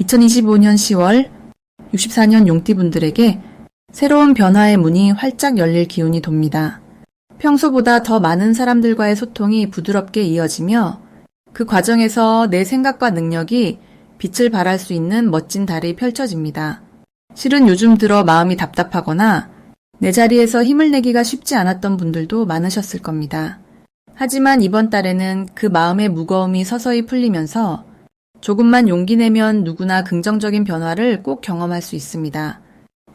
2025년 10월 64년 용띠분들에게 새로운 변화의 문이 활짝 열릴 기운이 돕니다. 평소보다 더 많은 사람들과의 소통이 부드럽게 이어지며 그 과정에서 내 생각과 능력이 빛을 발할 수 있는 멋진 달이 펼쳐집니다. 실은 요즘 들어 마음이 답답하거나 내 자리에서 힘을 내기가 쉽지 않았던 분들도 많으셨을 겁니다. 하지만 이번 달에는 그 마음의 무거움이 서서히 풀리면서 조금만 용기 내면 누구나 긍정적인 변화를 꼭 경험할 수 있습니다.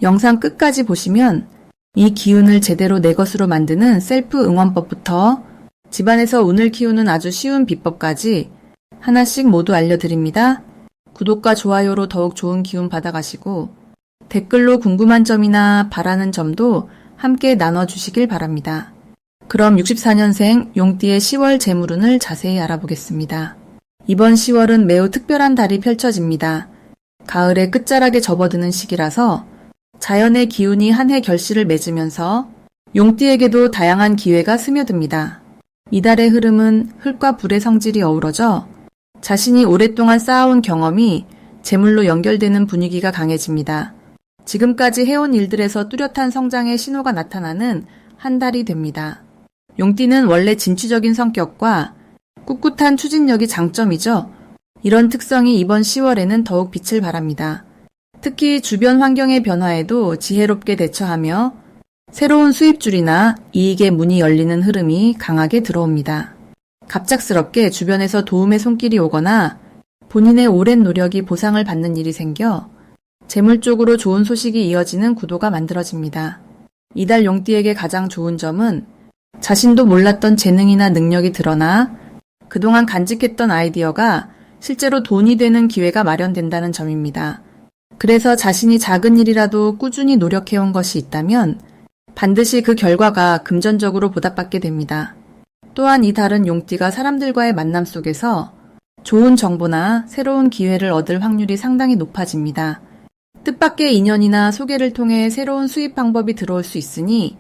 영상 끝까지 보시면 이 기운을 제대로 내 것으로 만드는 셀프 응원법부터 집안에서 운을 키우는 아주 쉬운 비법까지 하나씩 모두 알려드립니다. 구독과 좋아요로 더욱 좋은 기운 받아가시고 댓글로 궁금한 점이나 바라는 점도 함께 나눠주시길 바랍니다. 그럼 64년생 용띠의 10월 재물운을 자세히 알아보겠습니다. 이번 10월은 매우 특별한 달이 펼쳐집니다. 가을의 끝자락에 접어드는 시기라서 자연의 기운이 한 해 결실을 맺으면서 용띠에게도 다양한 기회가 스며듭니다. 이달의 흐름은 흙과 불의 성질이 어우러져 자신이 오랫동안 쌓아온 경험이 재물로 연결되는 분위기가 강해집니다. 지금까지 해온 일들에서 뚜렷한 성장의 신호가 나타나는 한 달이 됩니다. 용띠는 원래 진취적인 성격과 꿋꿋한 추진력이 장점이죠. 이런 특성이 이번 10월에는 더욱 빛을 발합니다. 특히 주변 환경의 변화에도 지혜롭게 대처하며 새로운 수입줄이나 이익의 문이 열리는 흐름이 강하게 들어옵니다. 갑작스럽게 주변에서 도움의 손길이 오거나 본인의 오랜 노력이 보상을 받는 일이 생겨 재물 쪽으로 좋은 소식이 이어지는 구도가 만들어집니다. 이달 용띠에게 가장 좋은 점은 자신도 몰랐던 재능이나 능력이 드러나 그동안 간직했던 아이디어가 실제로 돈이 되는 기회가 마련된다는 점입니다. 그래서 자신이 작은 일이라도 꾸준히 노력해온 것이 있다면 반드시 그 결과가 금전적으로 보답받게 됩니다. 또한 이 달은 용띠가 사람들과의 만남 속에서 좋은 정보나 새로운 기회를 얻을 확률이 상당히 높아집니다. 뜻밖의 인연이나 소개를 통해 새로운 수입 방법이 들어올 수 있으니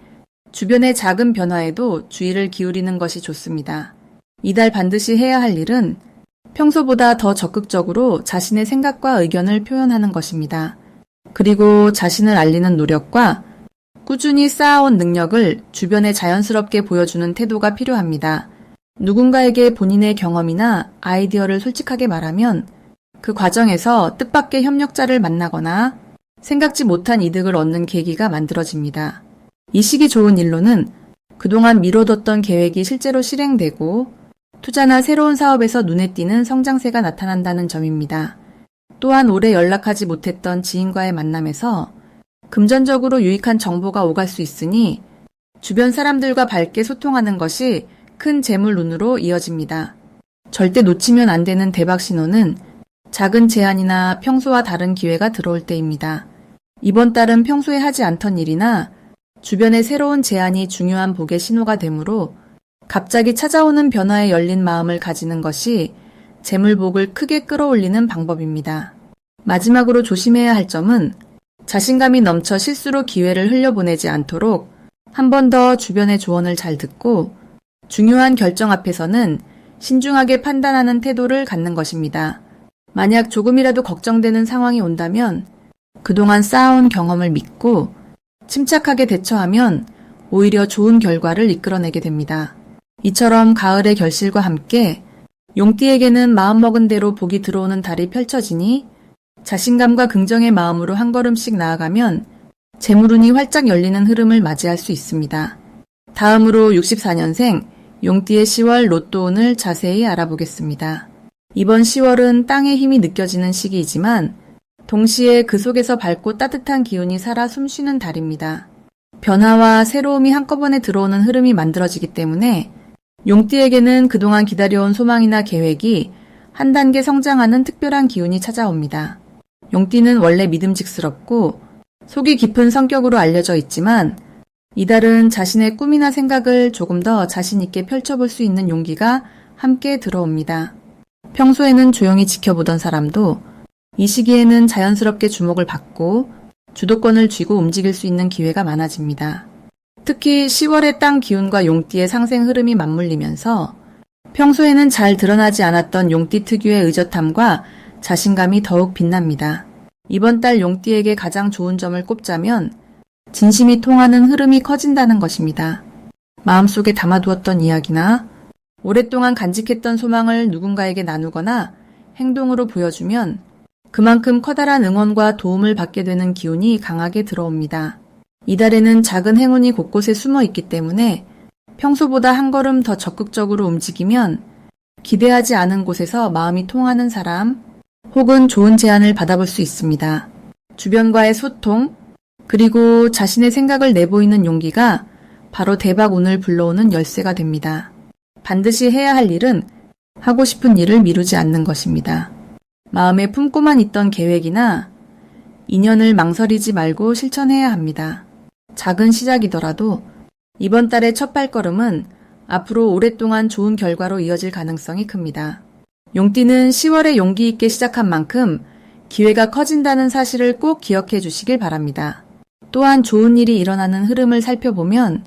주변의 작은 변화에도 주의를 기울이는 것이 좋습니다. 이달 반드시 해야 할 일은 평소보다 더 적극적으로 자신의 생각과 의견을 표현하는 것입니다. 그리고 자신을 알리는 노력과 꾸준히 쌓아온 능력을 주변에 자연스럽게 보여주는 태도가 필요합니다. 누군가에게 본인의 경험이나 아이디어를 솔직하게 말하면 그 과정에서 뜻밖의 협력자를 만나거나 생각지 못한 이득을 얻는 계기가 만들어집니다. 이 시기 좋은 일로는 그동안 미뤄뒀던 계획이 실제로 실행되고 투자나 새로운 사업에서 눈에 띄는 성장세가 나타난다는 점입니다. 또한 오래 연락하지 못했던 지인과의 만남에서 금전적으로 유익한 정보가 오갈 수 있으니 주변 사람들과 밝게 소통하는 것이 큰 재물운으로 이어집니다. 절대 놓치면 안 되는 대박 신호는 작은 제안이나 평소와 다른 기회가 들어올 때입니다. 이번 달은 평소에 하지 않던 일이나 주변의 새로운 제안이 중요한 복의 신호가 되므로 갑자기 찾아오는 변화에 열린 마음을 가지는 것이 재물복을 크게 끌어올리는 방법입니다. 마지막으로 조심해야 할 점은 자신감이 넘쳐 실수로 기회를 흘려보내지 않도록 한 번 더 주변의 조언을 잘 듣고 중요한 결정 앞에서는 신중하게 판단하는 태도를 갖는 것입니다. 만약 조금이라도 걱정되는 상황이 온다면 그동안 쌓아온 경험을 믿고 침착하게 대처하면 오히려 좋은 결과를 이끌어내게 됩니다. 이처럼 가을의 결실과 함께 용띠에게는 마음먹은 대로 복이 들어오는 달이 펼쳐지니 자신감과 긍정의 마음으로 한 걸음씩 나아가면 재물운이 활짝 열리는 흐름을 맞이할 수 있습니다. 다음으로 64년생 용띠의 10월 로또운을 자세히 알아보겠습니다. 이번 10월은 땅의 힘이 느껴지는 시기이지만 동시에 그 속에서 밝고 따뜻한 기운이 살아 숨쉬는 달입니다. 변화와 새로움이 한꺼번에 들어오는 흐름이 만들어지기 때문에 용띠에게는 그동안 기다려온 소망이나 계획이 한 단계 성장하는 특별한 기운이 찾아옵니다. 용띠는 원래 믿음직스럽고 속이 깊은 성격으로 알려져 있지만 이달은 자신의 꿈이나 생각을 조금 더 자신있게 펼쳐볼 수 있는 용기가 함께 들어옵니다. 평소에는 조용히 지켜보던 사람도 이 시기에는 자연스럽게 주목을 받고 주도권을 쥐고 움직일 수 있는 기회가 많아집니다. 특히 10월의 땅 기운과 용띠의 상생 흐름이 맞물리면서 평소에는 잘 드러나지 않았던 용띠 특유의 의젓함과 자신감이 더욱 빛납니다. 이번 달 용띠에게 가장 좋은 점을 꼽자면 진심이 통하는 흐름이 커진다는 것입니다. 마음속에 담아두었던 이야기나 오랫동안 간직했던 소망을 누군가에게 나누거나 행동으로 보여주면 그만큼 커다란 응원과 도움을 받게 되는 기운이 강하게 들어옵니다. 이달에는 작은 행운이 곳곳에 숨어 있기 때문에 평소보다 한 걸음 더 적극적으로 움직이면 기대하지 않은 곳에서 마음이 통하는 사람 혹은 좋은 제안을 받아볼 수 있습니다. 주변과의 소통, 그리고 자신의 생각을 내보이는 용기가 바로 대박 운을 불러오는 열쇠가 됩니다. 반드시 해야 할 일은 하고 싶은 일을 미루지 않는 것입니다. 마음에 품고만 있던 계획이나 인연을 망설이지 말고 실천해야 합니다. 작은 시작이더라도 이번 달의 첫 발걸음은 앞으로 오랫동안 좋은 결과로 이어질 가능성이 큽니다. 용띠는 10월에 용기 있게 시작한 만큼 기회가 커진다는 사실을 꼭 기억해 주시길 바랍니다. 또한 좋은 일이 일어나는 흐름을 살펴보면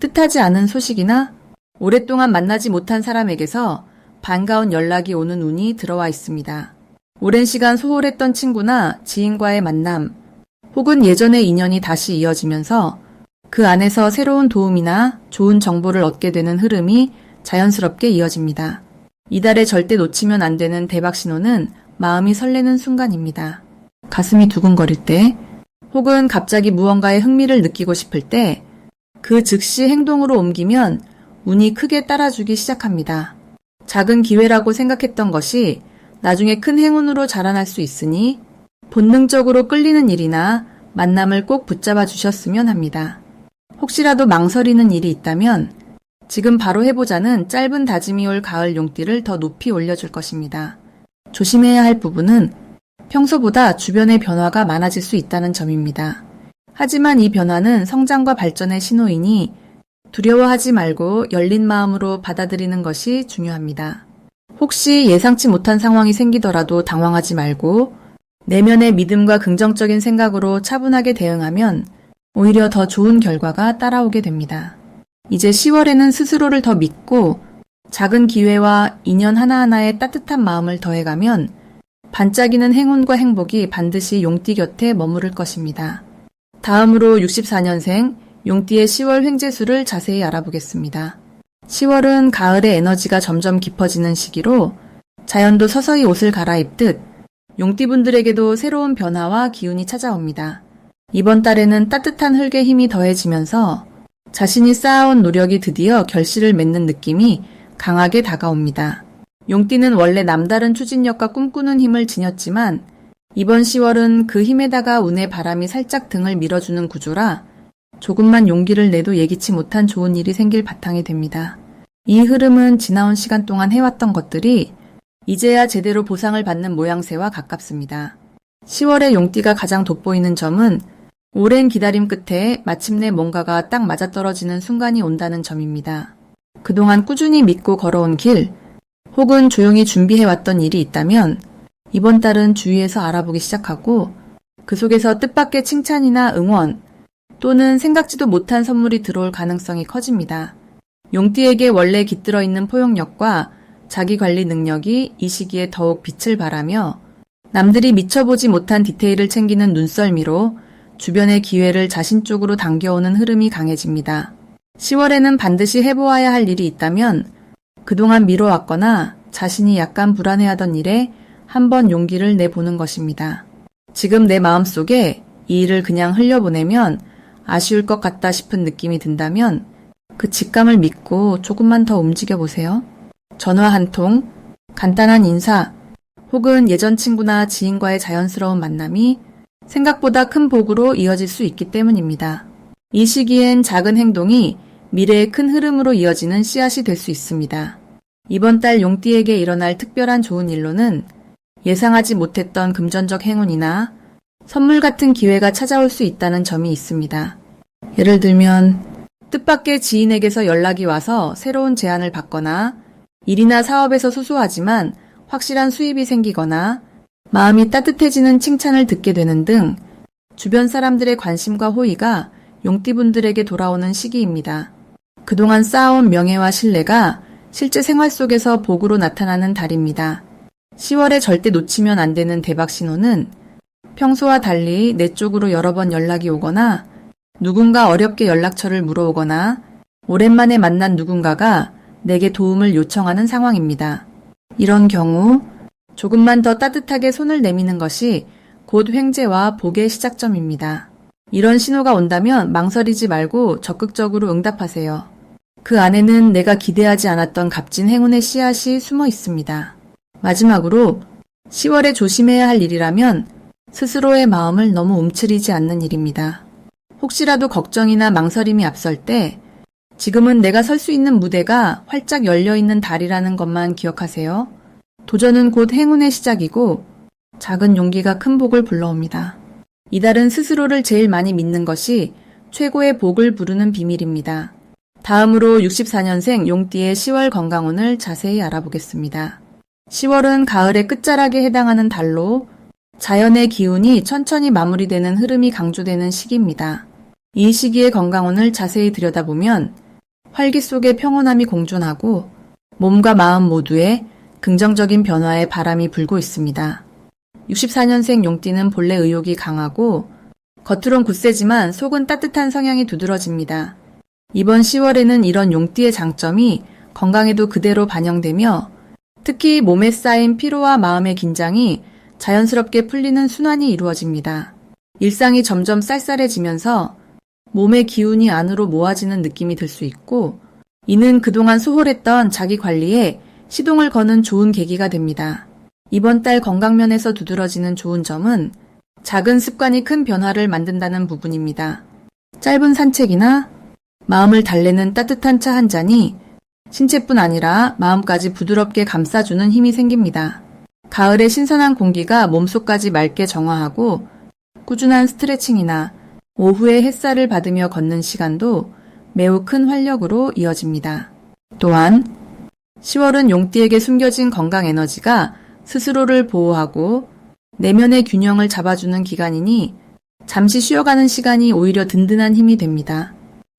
뜻하지 않은 소식이나 오랫동안 만나지 못한 사람에게서 반가운 연락이 오는 운이 들어와 있습니다. 오랜 시간 소홀했던 친구나 지인과의 만남, 혹은 예전의 인연이 다시 이어지면서 그 안에서 새로운 도움이나 좋은 정보를 얻게 되는 흐름이 자연스럽게 이어집니다. 이달에 절대 놓치면 안 되는 대박 신호는 마음이 설레는 순간입니다. 가슴이 두근거릴 때, 혹은 갑자기 무언가에 흥미를 느끼고 싶을 때, 그 즉시 행동으로 옮기면 운이 크게 따라주기 시작합니다. 작은 기회라고 생각했던 것이 나중에 큰 행운으로 자라날 수 있으니 본능적으로 끌리는 일이나 만남을 꼭 붙잡아 주셨으면 합니다. 혹시라도 망설이는 일이 있다면 지금 바로 해보자는 짧은 다짐이 올 가을 용띠를 더 높이 올려줄 것입니다. 조심해야 할 부분은 평소보다 주변의 변화가 많아질 수 있다는 점입니다. 하지만 이 변화는 성장과 발전의 신호이니 두려워하지 말고 열린 마음으로 받아들이는 것이 중요합니다. 혹시 예상치 못한 상황이 생기더라도 당황하지 말고 내면의 믿음과 긍정적인 생각으로 차분하게 대응하면 오히려 더 좋은 결과가 따라오게 됩니다. 이제 10월에는 스스로를 더 믿고 작은 기회와 인연 하나하나에 따뜻한 마음을 더해가면 반짝이는 행운과 행복이 반드시 용띠 곁에 머무를 것입니다. 다음으로 64년생 용띠의 10월 횡재수를 자세히 알아보겠습니다. 10월은 가을의 에너지가 점점 깊어지는 시기로 자연도 서서히 옷을 갈아입듯 용띠분들에게도 새로운 변화와 기운이 찾아옵니다. 이번 달에는 따뜻한 흙의 힘이 더해지면서 자신이 쌓아온 노력이 드디어 결실을 맺는 느낌이 강하게 다가옵니다. 용띠는 원래 남다른 추진력과 꿈꾸는 힘을 지녔지만 이번 10월은 그 힘에다가 운의 바람이 살짝 등을 밀어주는 구조라 조금만 용기를 내도 예기치 못한 좋은 일이 생길 바탕이 됩니다. 이 흐름은 지나온 시간 동안 해왔던 것들이 이제야 제대로 보상을 받는 모양새와 가깝습니다. 10월의 용띠가 가장 돋보이는 점은 오랜 기다림 끝에 마침내 뭔가가 딱 맞아떨어지는 순간이 온다는 점입니다. 그동안 꾸준히 믿고 걸어온 길, 혹은 조용히 준비해왔던 일이 있다면 이번 달은 주위에서 알아보기 시작하고 그 속에서 뜻밖의 칭찬이나 응원 또는 생각지도 못한 선물이 들어올 가능성이 커집니다. 용띠에게 원래 깃들어 있는 포용력과 자기 관리 능력이 이 시기에 더욱 빛을 발하며 남들이 미쳐보지 못한 디테일을 챙기는 눈썰미로 주변의 기회를 자신 쪽으로 당겨오는 흐름이 강해집니다. 10월에는 반드시 해보아야 할 일이 있다면 그동안 미뤄왔거나 자신이 약간 불안해하던 일에 한번 용기를 내보는 것입니다. 지금 내 마음속에 이 일을 그냥 흘려보내면 아쉬울 것 같다 싶은 느낌이 든다면 그 직감을 믿고 조금만 더 움직여 보세요. 전화 한 통, 간단한 인사, 혹은 예전 친구나 지인과의 자연스러운 만남이 생각보다 큰 복으로 이어질 수 있기 때문입니다. 이 시기엔 작은 행동이 미래의 큰 흐름으로 이어지는 씨앗이 될 수 있습니다. 이번 달 용띠에게 일어날 특별한 좋은 일로는 예상하지 못했던 금전적 행운이나 선물 같은 기회가 찾아올 수 있다는 점이 있습니다. 예를 들면 뜻밖의 지인에게서 연락이 와서 새로운 제안을 받거나 일이나 사업에서 소소하지만 확실한 수입이 생기거나 마음이 따뜻해지는 칭찬을 듣게 되는 등 주변 사람들의 관심과 호의가 용띠분들에게 돌아오는 시기입니다. 그동안 쌓아온 명예와 신뢰가 실제 생활 속에서 복으로 나타나는 달입니다. 10월에 절대 놓치면 안 되는 대박 신호는 평소와 달리 내 쪽으로 여러 번 연락이 오거나 누군가 어렵게 연락처를 물어오거나 오랜만에 만난 누군가가 내게 도움을 요청하는 상황입니다. 이런 경우 조금만 더 따뜻하게 손을 내미는 것이 곧 횡재와 복의 시작점입니다. 이런 신호가 온다면 망설이지 말고 적극적으로 응답하세요. 그 안에는 내가 기대하지 않았던 값진 행운의 씨앗이 숨어 있습니다. 마지막으로 10월에 조심해야 할 일이라면 스스로의 마음을 너무 움츠리지 않는 일입니다. 혹시라도 걱정이나 망설임이 앞설 때 지금은 내가 설 수 있는 무대가 활짝 열려 있는 달이라는 것만 기억하세요. 도전은 곧 행운의 시작이고 작은 용기가 큰 복을 불러옵니다. 이달은 스스로를 제일 많이 믿는 것이 최고의 복을 부르는 비밀입니다. 다음으로 64년생 용띠의 10월 건강운을 자세히 알아보겠습니다. 10월은 가을의 끝자락에 해당하는 달로 자연의 기운이 천천히 마무리되는 흐름이 강조되는 시기입니다. 이 시기의 건강운을 자세히 들여다보면 활기 속에 평온함이 공존하고 몸과 마음 모두에 긍정적인 변화의 바람이 불고 있습니다. 64년생 용띠는 본래 의욕이 강하고 겉으론 굳세지만 속은 따뜻한 성향이 두드러집니다. 이번 10월에는 이런 용띠의 장점이 건강에도 그대로 반영되며 특히 몸에 쌓인 피로와 마음의 긴장이 자연스럽게 풀리는 순환이 이루어집니다. 일상이 점점 쌀쌀해지면서 몸의 기운이 안으로 모아지는 느낌이 들 수 있고 이는 그동안 소홀했던 자기 관리에 시동을 거는 좋은 계기가 됩니다. 이번 달 건강면에서 두드러지는 좋은 점은 작은 습관이 큰 변화를 만든다는 부분입니다. 짧은 산책이나 마음을 달래는 따뜻한 차 한 잔이 신체뿐 아니라 마음까지 부드럽게 감싸주는 힘이 생깁니다. 가을의 신선한 공기가 몸속까지 맑게 정화하고 꾸준한 스트레칭이나 오후에 햇살을 받으며 걷는 시간도 매우 큰 활력으로 이어집니다. 또한 10월은 용띠에게 숨겨진 건강 에너지가 스스로를 보호하고 내면의 균형을 잡아주는 기간이니 잠시 쉬어가는 시간이 오히려 든든한 힘이 됩니다.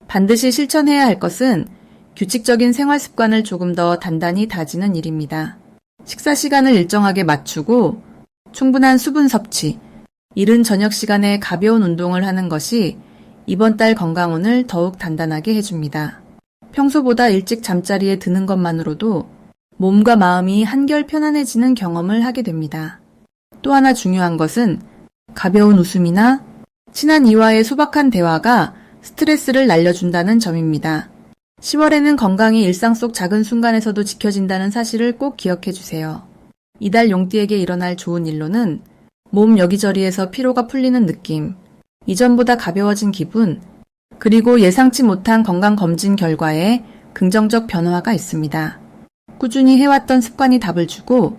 반드시 실천해야 할 것은 규칙적인 생활 습관을 조금 더 단단히 다지는 일입니다. 식사 시간을 일정하게 맞추고 충분한 수분 섭취, 이른 저녁 시간에 가벼운 운동을 하는 것이 이번 달 건강운을 더욱 단단하게 해줍니다. 평소보다 일찍 잠자리에 드는 것만으로도 몸과 마음이 한결 편안해지는 경험을 하게 됩니다. 또 하나 중요한 것은 가벼운 웃음이나 친한 이와의 소박한 대화가 스트레스를 날려준다는 점입니다. 10월에는 건강이 일상 속 작은 순간에서도 지켜진다는 사실을 꼭 기억해 주세요. 이달 용띠에게 일어날 좋은 일로는 몸 여기저리에서 피로가 풀리는 느낌, 이전보다 가벼워진 기분, 그리고 예상치 못한 건강검진 결과에 긍정적 변화가 있습니다. 꾸준히 해왔던 습관이 답을 주고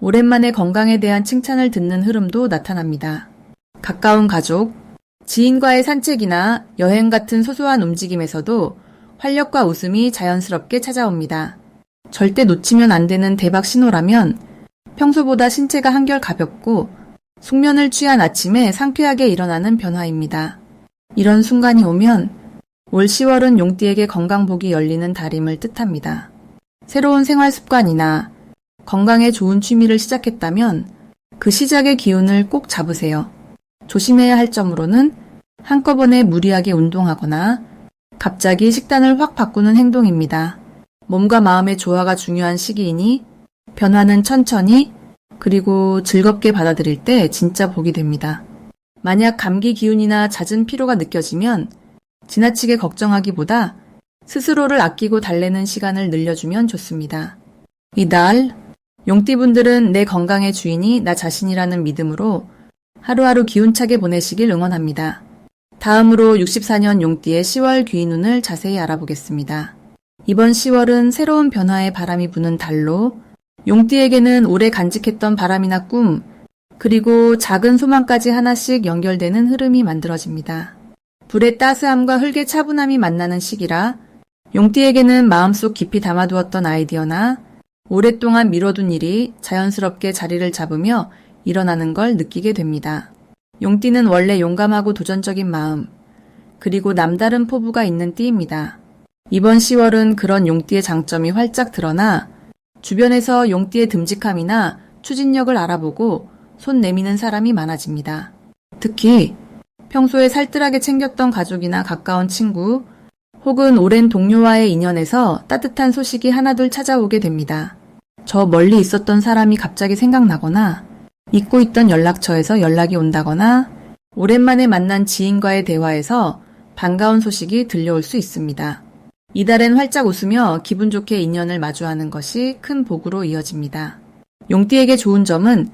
오랜만에 건강에 대한 칭찬을 듣는 흐름도 나타납니다. 가까운 가족, 지인과의 산책이나 여행 같은 소소한 움직임에서도 활력과 웃음이 자연스럽게 찾아옵니다. 절대 놓치면 안 되는 대박 신호라면 평소보다 신체가 한결 가볍고 숙면을 취한 아침에 상쾌하게 일어나는 변화입니다. 이런 순간이 오면 올 10월은 용띠에게 건강복이 열리는 달임을 뜻합니다. 새로운 생활 습관이나 건강에 좋은 취미를 시작했다면 그 시작의 기운을 꼭 잡으세요. 조심해야 할 점으로는 한꺼번에 무리하게 운동하거나 갑자기 식단을 확 바꾸는 행동입니다. 몸과 마음의 조화가 중요한 시기이니 변화는 천천히 그리고 즐겁게 받아들일 때 진짜 복이 됩니다. 만약 감기 기운이나 잦은 피로가 느껴지면 지나치게 걱정하기보다 스스로를 아끼고 달래는 시간을 늘려주면 좋습니다. 이달 용띠분들은 내 건강의 주인이 나 자신이라는 믿음으로 하루하루 기운차게 보내시길 응원합니다. 다음으로 64년 용띠의 10월 귀인운을 자세히 알아보겠습니다. 이번 10월은 새로운 변화의 바람이 부는 달로 용띠에게는 오래 간직했던 바람이나 꿈, 그리고 작은 소망까지 하나씩 연결되는 흐름이 만들어집니다. 불의 따스함과 흙의 차분함이 만나는 시기라 용띠에게는 마음속 깊이 담아두었던 아이디어나 오랫동안 미뤄둔 일이 자연스럽게 자리를 잡으며 일어나는 걸 느끼게 됩니다. 용띠는 원래 용감하고 도전적인 마음, 그리고 남다른 포부가 있는 띠입니다. 이번 10월은 그런 용띠의 장점이 활짝 드러나 주변에서 용띠의 듬직함이나 추진력을 알아보고 손 내미는 사람이 많아집니다. 특히 평소에 살뜰하게 챙겼던 가족이나 가까운 친구 혹은 오랜 동료와의 인연에서 따뜻한 소식이 하나둘 찾아오게 됩니다. 저 멀리 있었던 사람이 갑자기 생각나거나 잊고 있던 연락처에서 연락이 온다거나 오랜만에 만난 지인과의 대화에서 반가운 소식이 들려올 수 있습니다. 이달엔 활짝 웃으며 기분 좋게 인연을 마주하는 것이 큰 복으로 이어집니다. 용띠에게 좋은 점은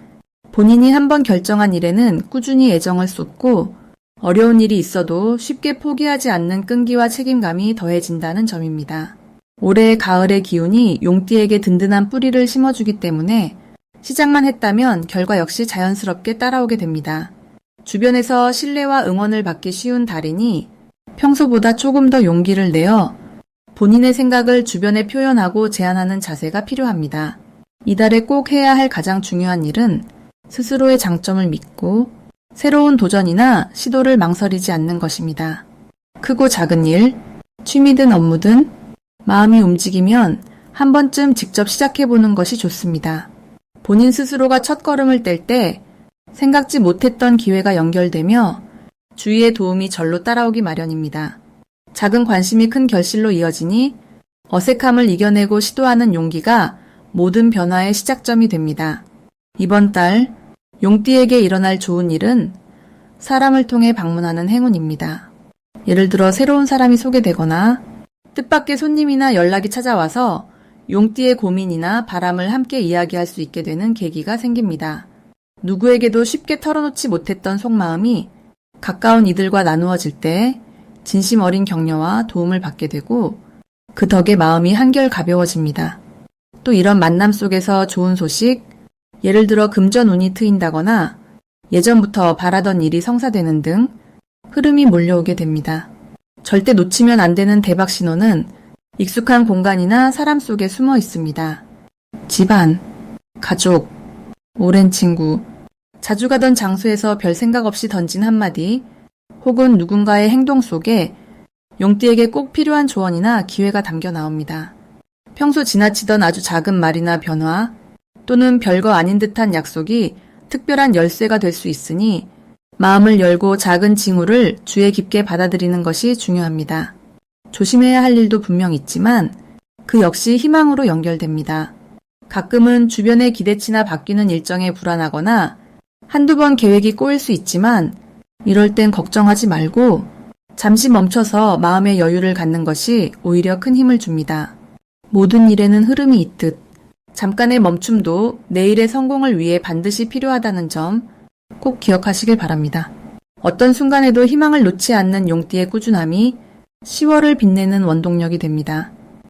본인이 한번 결정한 일에는 꾸준히 애정을 쏟고 어려운 일이 있어도 쉽게 포기하지 않는 끈기와 책임감이 더해진다는 점입니다. 올해 가을의 기운이 용띠에게 든든한 뿌리를 심어주기 때문에 시작만 했다면 결과 역시 자연스럽게 따라오게 됩니다. 주변에서 신뢰와 응원을 받기 쉬운 달이니 평소보다 조금 더 용기를 내어 본인의 생각을 주변에 표현하고 제안하는 자세가 필요합니다. 이달에 꼭 해야 할 가장 중요한 일은 스스로의 장점을 믿고 새로운 도전이나 시도를 망설이지 않는 것입니다. 크고 작은 일, 취미든 업무든 마음이 움직이면 한 번쯤 직접 시작해보는 것이 좋습니다. 본인 스스로가 첫 걸음을 뗄 때 생각지 못했던 기회가 연결되며 주위의 도움이 절로 따라오기 마련입니다. 작은 관심이 큰 결실로 이어지니 어색함을 이겨내고 시도하는 용기가 모든 변화의 시작점이 됩니다. 이번 달 용띠에게 일어날 좋은 일은 사람을 통해 방문하는 행운입니다. 예를 들어 새로운 사람이 소개되거나 뜻밖의 손님이나 연락이 찾아와서 용띠의 고민이나 바람을 함께 이야기할 수 있게 되는 계기가 생깁니다. 누구에게도 쉽게 털어놓지 못했던 속마음이 가까운 이들과 나누어질 때 진심 어린 격려와 도움을 받게 되고 그 덕에 마음이 한결 가벼워집니다. 또 이런 만남 속에서 좋은 소식, 예를 들어 금전 운이 트인다거나 예전부터 바라던 일이 성사되는 등 흐름이 몰려오게 됩니다. 절대 놓치면 안 되는 대박 신호는 익숙한 공간이나 사람 속에 숨어 있습니다. 집안, 가족, 오랜 친구, 자주 가던 장소에서 별 생각 없이 던진 한마디, 혹은 누군가의 행동 속에 용띠에게 꼭 필요한 조언이나 기회가 담겨 나옵니다. 평소 지나치던 아주 작은 말이나 변화, 또는 별거 아닌 듯한 약속이 특별한 열쇠가 될 수 있으니 마음을 열고 작은 징후를 주의 깊게 받아들이는 것이 중요합니다. 조심해야 할 일도 분명 있지만 그 역시 희망으로 연결됩니다. 가끔은 주변의 기대치나 바뀌는 일정에 불안하거나 한두 번 계획이 꼬일 수 있지만 이럴 땐 걱정하지 말고 잠시 멈춰서 마음의 여유를 갖는 것이 오히려 큰 힘을 줍니다. 모든 일에는 흐름이 있듯 잠깐의 멈춤도 내일의 성공을 위해 반드시 필요하다는 점 꼭 기억하시길 바랍니다. 어떤 순간에도 희망을 놓지 않는 용띠의 꾸준함이 10월을 빛내는 원동력이 됩니다.